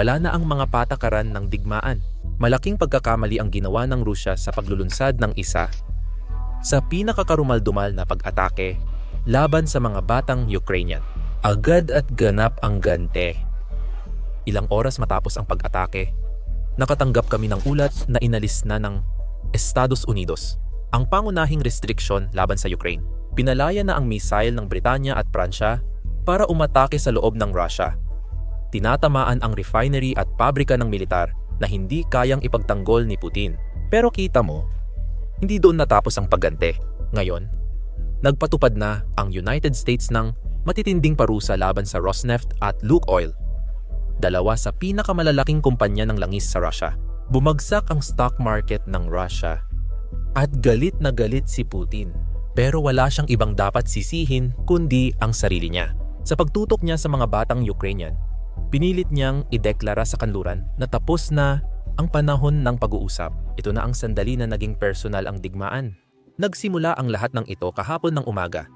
wala na ang mga patakaran ng digmaan. Malaking pagkakamali ang ginawa ng Rusya sa paglulunsad ng isa sa pinakakarumaldumal na pag-atake laban sa mga batang Ukrainian. Agad at ganap ang gante. Ilang oras matapos ang pag-atake, nakatanggap kami ng ulat na inalis na ng Estados Unidos ang pangunahing restriksyon laban sa Ukraine. Pinalaya na ang missile ng Britanya at Pransya para umatake sa loob ng Russia. Tinatamaan ang refinery at pabrika ng militar na hindi kayang ipagtanggol ni Putin. Pero kita mo, hindi doon natapos ang paggante. Ngayon, nagpatupad na ang United States ng matitinding parusa laban sa Rosneft at Lukoil, dalawa sa pinakamalalaking kumpanya ng langis sa Russia. Bumagsak ang stock market ng Russia at galit na galit si Putin. Pero wala siyang ibang dapat sisihin kundi ang sarili niya. Sa pagtutok niya sa mga batang Ukrainian, pinilit niyang ideklara sa kanluran na tapos na ang panahon ng pag-uusap. Ito na ang sandali na naging personal ang digmaan. Nagsimula ang lahat ng ito kahapon ng umaga.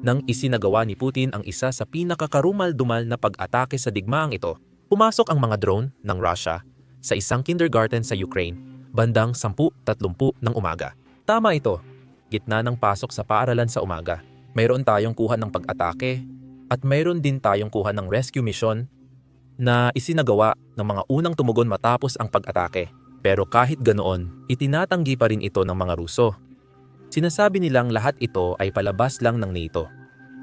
Nang isinagawa ni Putin ang isa sa pinakakarumal-dumal na pag-atake sa digmaang ito, pumasok ang mga drone ng Russia sa isang kindergarten sa Ukraine bandang 10.30 ng umaga. Tama ito, gitna ng pasok sa paaralan sa umaga. Mayroon tayong kuha ng pag-atake at mayroon din tayong kuha ng rescue mission na isinagawa ng mga unang tumugon matapos ang pag-atake. Pero kahit ganoon, itinatanggi pa rin ito ng mga Ruso. Sinasabi nilang lahat ito ay palabas lang ng NATO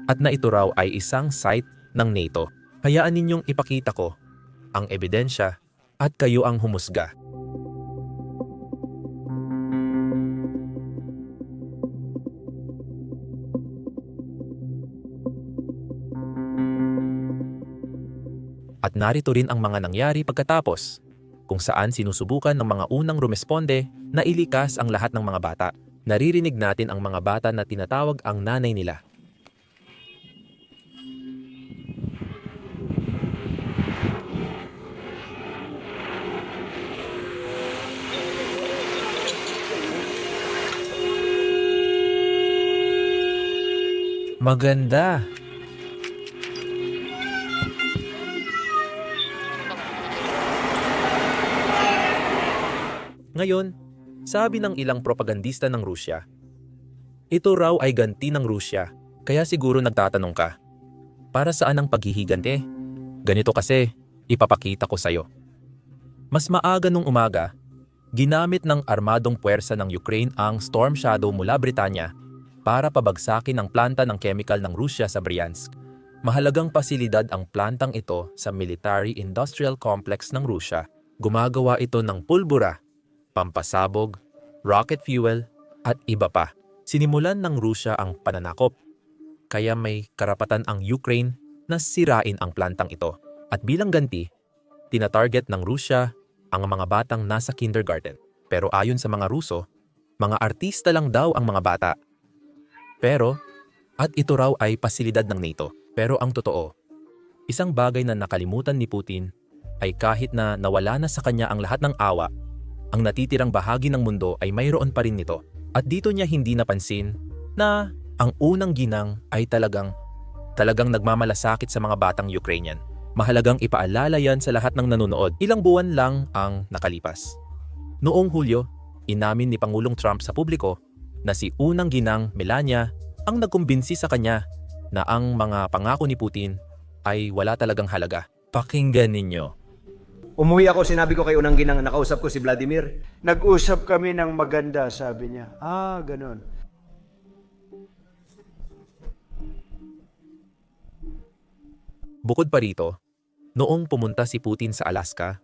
at na ito raw ay isang site ng NATO. Hayaan ninyong ipakita ko ang ebidensya at kayo ang humusga. At narito rin ang mga nangyari pagkatapos, kung saan sinusubukan ng mga unang rumesponde na ilikas ang lahat ng mga bata. Naririnig natin ang mga bata na tinatawag ang nanay nila. Maganda. Ngayon, sabi ng ilang propagandista ng Rusya, ito raw ay ganti ng Rusya, kaya siguro nagtatanong ka, para saan ang paghihigante? Ganito kasi, ipapakita ko sa'yo. Mas maaga nung umaga, ginamit ng armadong puwersa ng Ukraine ang Storm Shadow mula Britanya para pabagsakin ang planta ng chemical ng Rusya sa Bryansk. Mahalagang pasilidad ang plantang ito sa military-industrial complex ng Rusya. Gumagawa ito ng pulbura pampasabog, rocket fuel, at iba pa. Sinimulan ng Rusya ang pananakop, kaya may karapatan ang Ukraine na sirain ang plantang ito. At bilang ganti, tinatarget ng Rusya ang mga batang nasa kindergarten. Pero ayon sa mga Ruso, mga artista lang daw ang mga bata. Pero, at ito raw ay pasilidad ng NATO. Pero ang totoo, isang bagay na nakalimutan ni Putin ay kahit na nawala na sa kanya ang lahat ng awa ang natitirang bahagi ng mundo ay mayroon pa rin nito. At dito niya hindi napansin na ang unang ginang ay talagang talagang nagmamalasakit sa mga batang Ukrainian. Mahalagang ipaalala yan sa lahat ng nanonood. Ilang buwan lang ang nakalipas. Noong Hulyo, inamin ni Pangulong Trump sa publiko na si unang ginang Melania ang nagkumbinsi sa kanya na ang mga pangako ni Putin ay wala talagang halaga. Pakinggan ninyo. Umuwi ako, sinabi ko kay unang ginang, nakausap ko si Vladimir. Nag-usap kami ng maganda, sabi niya. Ah, ganun. Bukod pa rito, noong pumunta si Putin sa Alaska,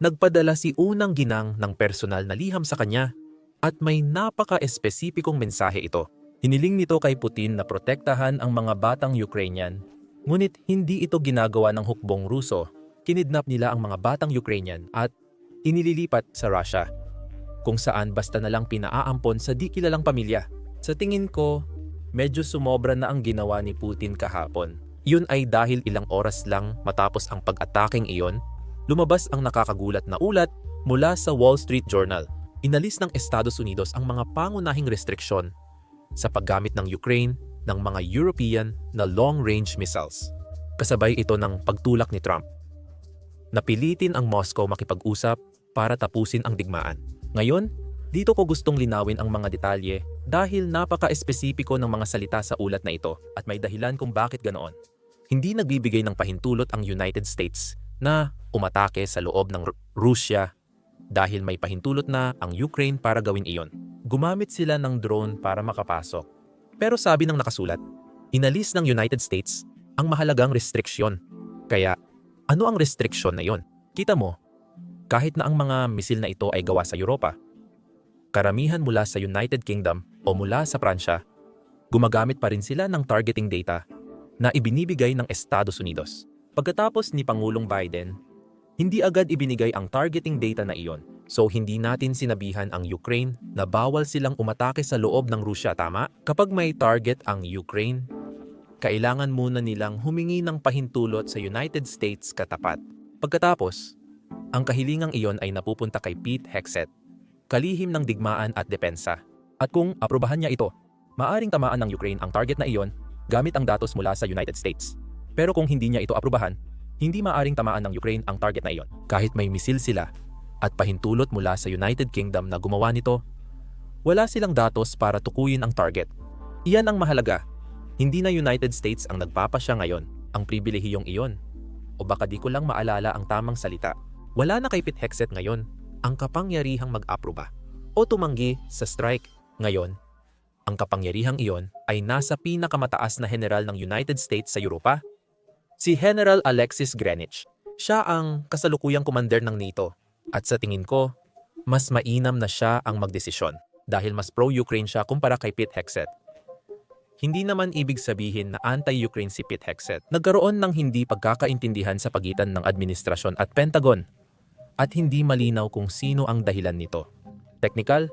nagpadala si unang ginang ng personal na liham sa kanya at may napaka-espesipikong mensahe ito. Hiniling nito kay Putin na protektahan ang mga batang Ukrainian, ngunit hindi ito ginagawa ng hukbong Ruso. Kinidnap nila ang mga batang Ukrainian at inililipat sa Russia, kung saan basta na lang pinaaampon sa di kilalang pamilya. Sa tingin ko, medyo sumobra na ang ginawa ni Putin kahapon. Yun ay dahil ilang oras lang matapos ang pag-ataking iyon, lumabas ang nakakagulat na ulat mula sa Wall Street Journal. Inalis ng Estados Unidos ang mga pangunahing restriksyon sa paggamit ng Ukraine ng mga European na long-range missiles. Kasabay ito ng pagtulak ni Trump. Napilitin ang Moscow makipag-usap para tapusin ang digmaan. Ngayon, dito ko gustong linawin ang mga detalye dahil napaka-espesipiko ng mga salita sa ulat na ito at may dahilan kung bakit ganoon. Hindi nagbibigay ng pahintulot ang United States na umatake sa loob ng Ru- Rusya dahil may pahintulot na ang Ukraine para gawin iyon. Gumamit sila ng drone para makapasok. Pero sabi ng nakasulat, inalis ng United States ang mahalagang restriksyon. Kaya, ano ang restriksyon na iyon? Kita mo, kahit na ang mga misil na ito ay gawa sa Europa, karamihan mula sa United Kingdom o mula sa Pransya, gumagamit pa rin sila ng targeting data na ibinibigay ng Estados Unidos. Pagkatapos ni Pangulong Biden, hindi agad ibinigay ang targeting data na iyon. So hindi natin sinabihan ang Ukraine na bawal silang umatake sa loob ng Rusya, tama? Kapag may target ang Ukraine, kailangan muna nilang humingi ng pahintulot sa United States katapat. Pagkatapos, ang kahilingang iyon ay napupunta kay Pete Hexet, kalihim ng digmaan at depensa. At kung aprobahan niya ito, maaring tamaan ng Ukraine ang target na iyon gamit ang datos mula sa United States. Pero kung hindi niya ito aprobahan, hindi maaring tamaan ng Ukraine ang target na iyon. Kahit may misil sila at pahintulot mula sa United Kingdom na gumawa nito, wala silang datos para tukuyin ang target. Iyan ang mahalaga. Hindi na United States ang nagpapasya ngayon, ang pribilehiyong iyon. O baka di ko lang maalala ang tamang salita. Wala na kay Pete Hexet ngayon ang kapangyarihang mag-aproba o tumanggi sa strike. Ngayon, ang kapangyarihang iyon ay nasa pinakamataas na general ng United States sa Europa, si General Alexis Greenwich. Siya ang kasalukuyang commander ng NATO at sa tingin ko, mas mainam na siya ang magdesisyon dahil mas pro-Ukraine siya kumpara kay Pete Hexet. Hindi naman ibig sabihin na anti-Ukraine si Pete Hexet. Nagkaroon ng hindi pagkakaintindihan sa pagitan ng administrasyon at Pentagon at hindi malinaw kung sino ang dahilan nito. Technical,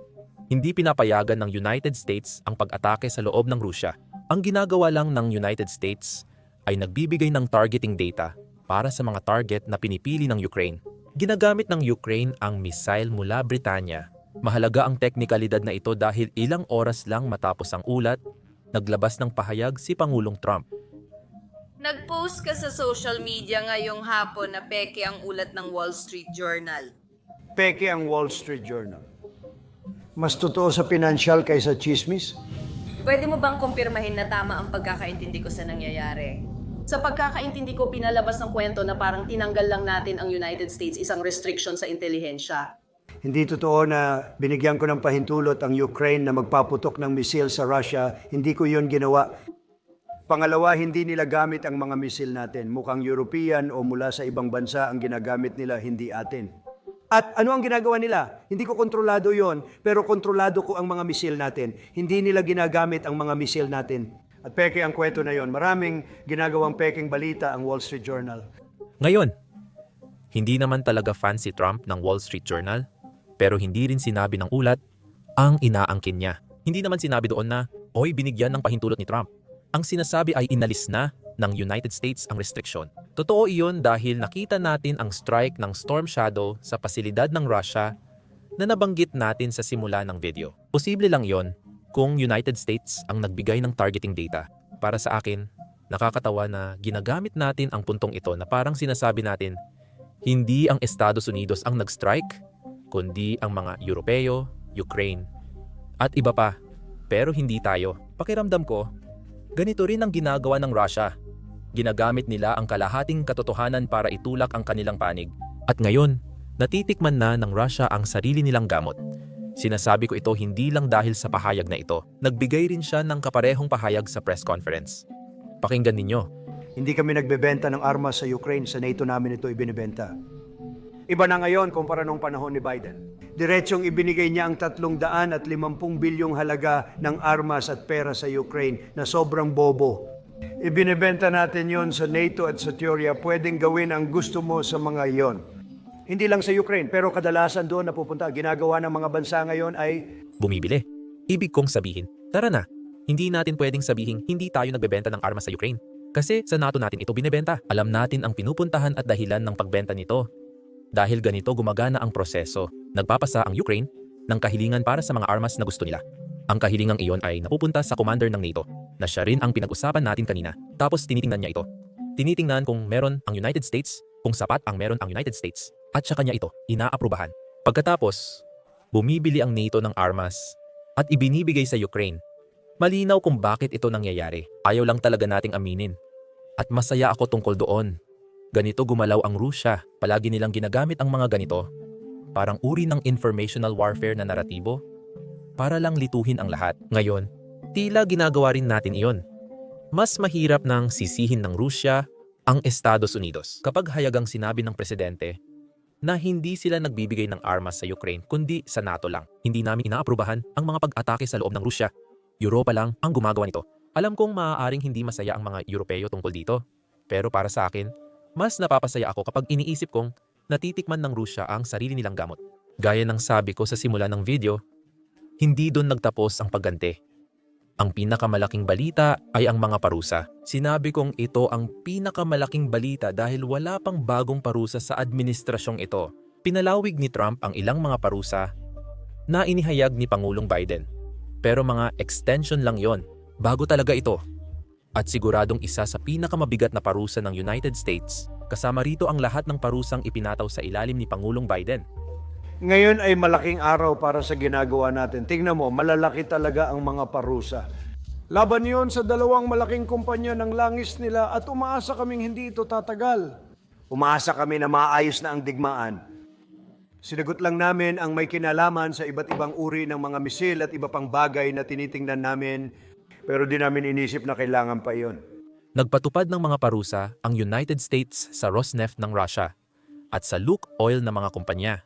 hindi pinapayagan ng United States ang pag-atake sa loob ng Rusya. Ang ginagawa lang ng United States ay nagbibigay ng targeting data para sa mga target na pinipili ng Ukraine. Ginagamit ng Ukraine ang missile mula Britanya. Mahalaga ang teknikalidad na ito dahil ilang oras lang matapos ang ulat, naglabas ng pahayag si Pangulong Trump. Nag-post ka sa social media ngayong hapon na peke ang ulat ng Wall Street Journal. Peke ang Wall Street Journal. Mas totoo sa financial kaysa chismis? Pwede mo bang kumpirmahin na tama ang pagkakaintindi ko sa nangyayari? Sa pagkakaintindi ko, pinalabas ng kwento na parang tinanggal lang natin ang United States isang restriction sa intelihensya. Hindi totoo na binigyan ko ng pahintulot ang Ukraine na magpaputok ng misil sa Russia. Hindi ko yon ginawa. Pangalawa, hindi nila gamit ang mga misil natin. Mukhang European o mula sa ibang bansa ang ginagamit nila, hindi atin. At ano ang ginagawa nila? Hindi ko kontrolado yon, pero kontrolado ko ang mga misil natin. Hindi nila ginagamit ang mga misil natin. At peke ang kwento na yon. Maraming ginagawang peking balita ang Wall Street Journal. Ngayon, hindi naman talaga fan si Trump ng Wall Street Journal, pero hindi rin sinabi ng ulat ang inaangkin niya. Hindi naman sinabi doon na, oy binigyan ng pahintulot ni Trump. Ang sinasabi ay inalis na ng United States ang restriksyon. Totoo iyon dahil nakita natin ang strike ng Storm Shadow sa pasilidad ng Russia na nabanggit natin sa simula ng video. Posible lang yon kung United States ang nagbigay ng targeting data. Para sa akin, nakakatawa na ginagamit natin ang puntong ito na parang sinasabi natin, hindi ang Estados Unidos ang nag-strike, kundi ang mga Europeo, Ukraine, at iba pa. Pero hindi tayo. Pakiramdam ko, ganito rin ang ginagawa ng Russia. Ginagamit nila ang kalahating katotohanan para itulak ang kanilang panig. At ngayon, natitikman na ng Russia ang sarili nilang gamot. Sinasabi ko ito hindi lang dahil sa pahayag na ito. Nagbigay rin siya ng kaparehong pahayag sa press conference. Pakinggan ninyo. Hindi kami nagbebenta ng armas sa Ukraine. Sa NATO namin ito ibinibenta. Iba na ngayon kumpara nung panahon ni Biden. Diretsong ibinigay niya ang 350 bilyong halaga ng armas at pera sa Ukraine na sobrang bobo. Ibinibenta natin yon sa NATO at sa teorya. Pwedeng gawin ang gusto mo sa mga yon. Hindi lang sa Ukraine, pero kadalasan doon napupunta. Ginagawa ng mga bansa ngayon ay bumibili. Ibig kong sabihin, tara na, hindi natin pwedeng sabihin hindi tayo nagbebenta ng armas sa Ukraine. Kasi sa NATO natin ito binebenta. Alam natin ang pinupuntahan at dahilan ng pagbenta nito. Dahil ganito gumagana ang proseso, nagpapasa ang Ukraine ng kahilingan para sa mga armas na gusto nila. Ang kahilingang iyon ay napupunta sa commander ng NATO, na siya rin ang pinag-usapan natin kanina. Tapos tinitingnan niya ito. Tinitingnan kung meron ang United States kung sapat ang meron ang United States at sa kanya ito inaaprubahan. Pagkatapos, bumibili ang NATO ng armas at ibinibigay sa Ukraine. Malinaw kung bakit ito nangyayari. Ayaw lang talaga nating aminin. At masaya ako tungkol doon. Ganito gumalaw ang Rusya. Palagi nilang ginagamit ang mga ganito. Parang uri ng informational warfare na naratibo. Para lang lituhin ang lahat. Ngayon, tila ginagawa rin natin iyon. Mas mahirap nang sisihin ng Rusya ang Estados Unidos kapag hayagang sinabi ng presidente na hindi sila nagbibigay ng armas sa Ukraine kundi sa NATO lang. Hindi namin inaaprubahan ang mga pag-atake sa loob ng Rusya. Europa lang ang gumagawa nito. Alam kong maaaring hindi masaya ang mga Europeo tungkol dito. Pero para sa akin, mas napapasaya ako kapag iniisip kong natitikman ng Rusya ang sarili nilang gamot. Gaya ng sabi ko sa simula ng video, hindi doon nagtapos ang pagganti. Ang pinakamalaking balita ay ang mga parusa. Sinabi kong ito ang pinakamalaking balita dahil wala pang bagong parusa sa administrasyong ito. Pinalawig ni Trump ang ilang mga parusa na inihayag ni Pangulong Biden. Pero mga extension lang yon. Bago talaga ito. At siguradong isa sa pinakamabigat na parusa ng United States. Kasama rito ang lahat ng parusang ipinataw sa ilalim ni Pangulong Biden. Ngayon ay malaking araw para sa ginagawa natin. Tingnan mo, malalaki talaga ang mga parusa. Laban yon sa dalawang malaking kumpanya ng langis nila at umaasa kaming hindi ito tatagal. Umaasa kami na maayos na ang digmaan. Sinagot lang namin ang may kinalaman sa iba't ibang uri ng mga misil at iba pang bagay na tinitingnan namin pero di namin inisip na kailangan pa iyon. Nagpatupad ng mga parusa ang United States sa Rosneft ng Russia at sa Luke Oil na mga kumpanya.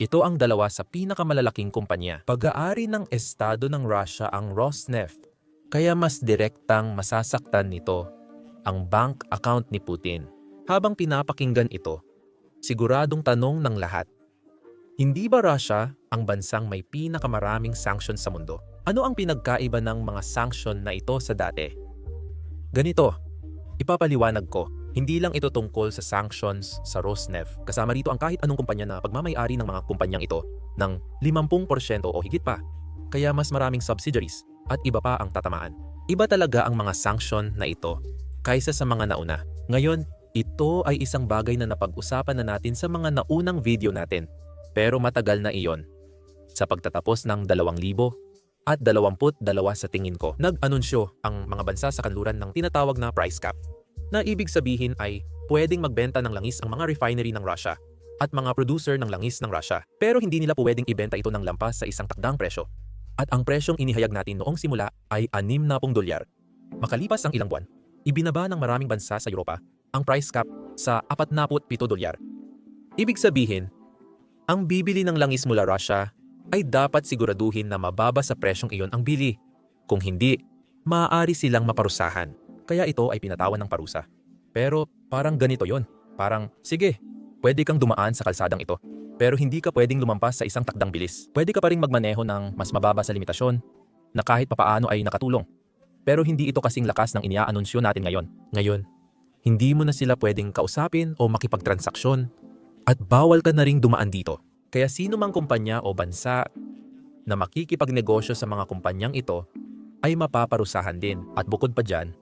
Ito ang dalawa sa pinakamalalaking kumpanya. Pag-aari ng estado ng Russia ang Rosneft, kaya mas direktang masasaktan nito ang bank account ni Putin. Habang pinapakinggan ito, siguradong tanong ng lahat, hindi ba Russia ang bansang may pinakamaraming sanctions sa mundo? Ano ang pinagkaiba ng mga sanction na ito sa dati? Ganito, ipapaliwanag ko, hindi lang ito tungkol sa sanctions sa Rosneft. Kasama rito ang kahit anong kumpanya na pagmamayari ng mga kumpanyang ito ng 50% o higit pa. Kaya mas maraming subsidiaries at iba pa ang tatamaan. Iba talaga ang mga sanction na ito kaysa sa mga nauna. Ngayon, ito ay isang bagay na napag-usapan na natin sa mga naunang video natin. Pero matagal na iyon. Sa pagtatapos ng 2,000 at 22 sa tingin ko, nag-anunsyo ang mga bansa sa kanluran ng tinatawag na price cap na ibig sabihin ay pwedeng magbenta ng langis ang mga refinery ng Russia at mga producer ng langis ng Russia. Pero hindi nila pwedeng ibenta ito ng lampas sa isang takdang presyo. At ang presyong inihayag natin noong simula ay 60 dolyar. Makalipas ang ilang buwan, ibinaba ng maraming bansa sa Europa ang price cap sa 47 dolyar. Ibig sabihin, ang bibili ng langis mula Russia ay dapat siguraduhin na mababa sa presyong iyon ang bili. Kung hindi, maaari silang maparusahan. Kaya ito ay pinatawan ng parusa. Pero parang ganito yon. Parang, sige, pwede kang dumaan sa kalsadang ito. Pero hindi ka pwedeng lumampas sa isang takdang bilis. Pwede ka pa rin magmaneho ng mas mababa sa limitasyon na kahit papaano ay nakatulong. Pero hindi ito kasing lakas ng iniaanunsyo natin ngayon. Ngayon, hindi mo na sila pwedeng kausapin o makipagtransaksyon at bawal ka na ring dumaan dito. Kaya sino mang kumpanya o bansa na makikipagnegosyo sa mga kumpanyang ito ay mapaparusahan din. At bukod pa dyan,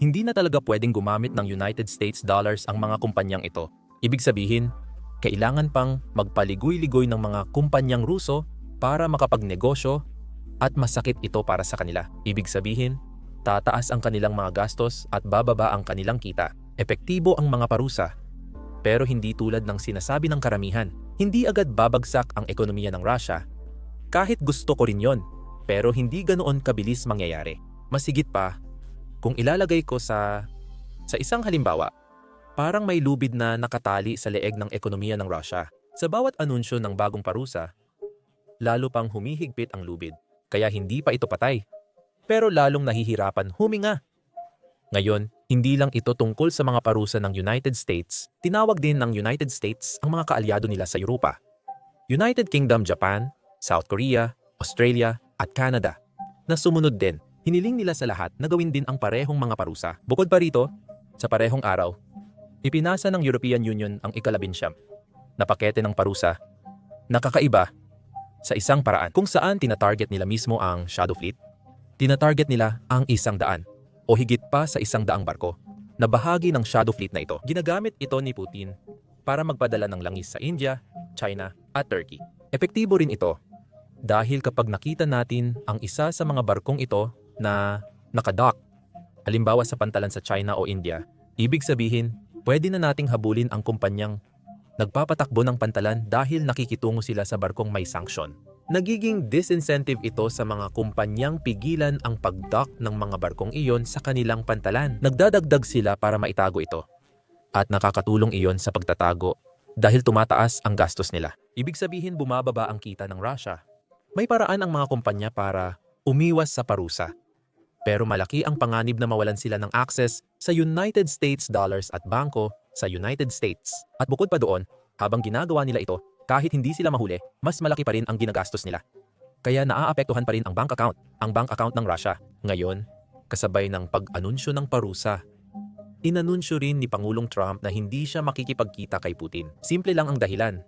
hindi na talaga pwedeng gumamit ng United States dollars ang mga kumpanyang ito. Ibig sabihin, kailangan pang magpaligoy-ligoy ng mga kumpanyang Ruso para makapagnegosyo at masakit ito para sa kanila. Ibig sabihin, tataas ang kanilang mga gastos at bababa ang kanilang kita. Epektibo ang mga parusa, pero hindi tulad ng sinasabi ng karamihan. Hindi agad babagsak ang ekonomiya ng Russia. Kahit gusto ko rin yon, pero hindi ganoon kabilis mangyayari. Masigit pa, kung ilalagay ko sa sa isang halimbawa, parang may lubid na nakatali sa leeg ng ekonomiya ng Russia. Sa bawat anunsyo ng bagong parusa, lalo pang humihigpit ang lubid. Kaya hindi pa ito patay. Pero lalong nahihirapan huminga. Ngayon, hindi lang ito tungkol sa mga parusa ng United States, tinawag din ng United States ang mga kaalyado nila sa Europa. United Kingdom, Japan, South Korea, Australia, at Canada na sumunod din. Hiniling nila sa lahat na gawin din ang parehong mga parusa. Bukod pa rito, sa parehong araw, ipinasa ng European Union ang ikalabinsyam na pakete ng parusa na kakaiba sa isang paraan kung saan tinatarget nila mismo ang Shadow Fleet, tinatarget nila ang isang daan o higit pa sa isang daang barko. na bahagi ng shadow fleet na ito. Ginagamit ito ni Putin para magpadala ng langis sa India, China at Turkey. Epektibo rin ito dahil kapag nakita natin ang isa sa mga barkong ito na nakadock, halimbawa sa pantalan sa China o India, ibig sabihin, pwede na nating habulin ang kumpanyang nagpapatakbo ng pantalan dahil nakikitungo sila sa barkong may sanksyon. Nagiging disincentive ito sa mga kumpanyang pigilan ang pagdock ng mga barkong iyon sa kanilang pantalan. Nagdadagdag sila para maitago ito. At nakakatulong iyon sa pagtatago dahil tumataas ang gastos nila. Ibig sabihin bumababa ang kita ng Russia. May paraan ang mga kumpanya para umiwas sa parusa. Pero malaki ang panganib na mawalan sila ng access sa United States dollars at bangko sa United States. At bukod pa doon, habang ginagawa nila ito, kahit hindi sila mahuli, mas malaki pa rin ang ginagastos nila. Kaya naaapektuhan pa rin ang bank account, ang bank account ng Russia. Ngayon, kasabay ng pag-anunsyo ng parusa, inanunsyo rin ni Pangulong Trump na hindi siya makikipagkita kay Putin. Simple lang ang dahilan.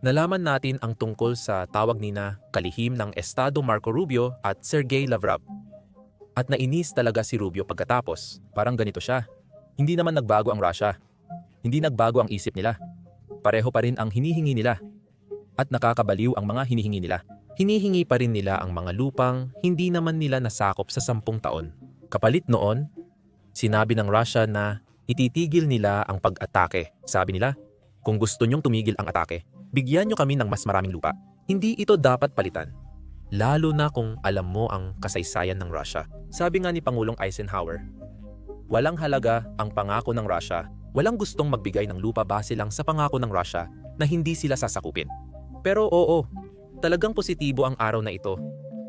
Nalaman natin ang tungkol sa tawag ni na kalihim ng Estado Marco Rubio at Sergey Lavrov. At nainis talaga si Rubio pagkatapos. Parang ganito siya. Hindi naman nagbago ang Russia. Hindi nagbago ang isip nila. Pareho pa rin ang hinihingi nila. At nakakabaliw ang mga hinihingi nila. Hinihingi pa rin nila ang mga lupang hindi naman nila nasakop sa sampung taon. Kapalit noon, sinabi ng Russia na ititigil nila ang pag-atake. Sabi nila, kung gusto nyong tumigil ang atake, bigyan nyo kami ng mas maraming lupa. Hindi ito dapat palitan. Lalo na kung alam mo ang kasaysayan ng Russia. Sabi nga ni Pangulong Eisenhower, walang halaga ang pangako ng Russia, walang gustong magbigay ng lupa base lang sa pangako ng Russia na hindi sila sasakupin. Pero oo, talagang positibo ang araw na ito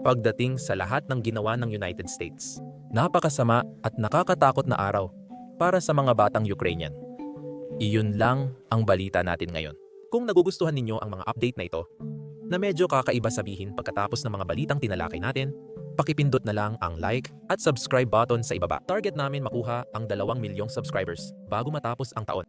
pagdating sa lahat ng ginawa ng United States. Napakasama at nakakatakot na araw para sa mga batang Ukrainian. Iyon lang ang balita natin ngayon. Kung nagugustuhan ninyo ang mga update na ito, na medyo kakaiba sabihin pagkatapos ng mga balitang tinalakay natin, pakipindot na lang ang like at subscribe button sa ibaba. Target namin makuha ang 2 milyong subscribers bago matapos ang taon.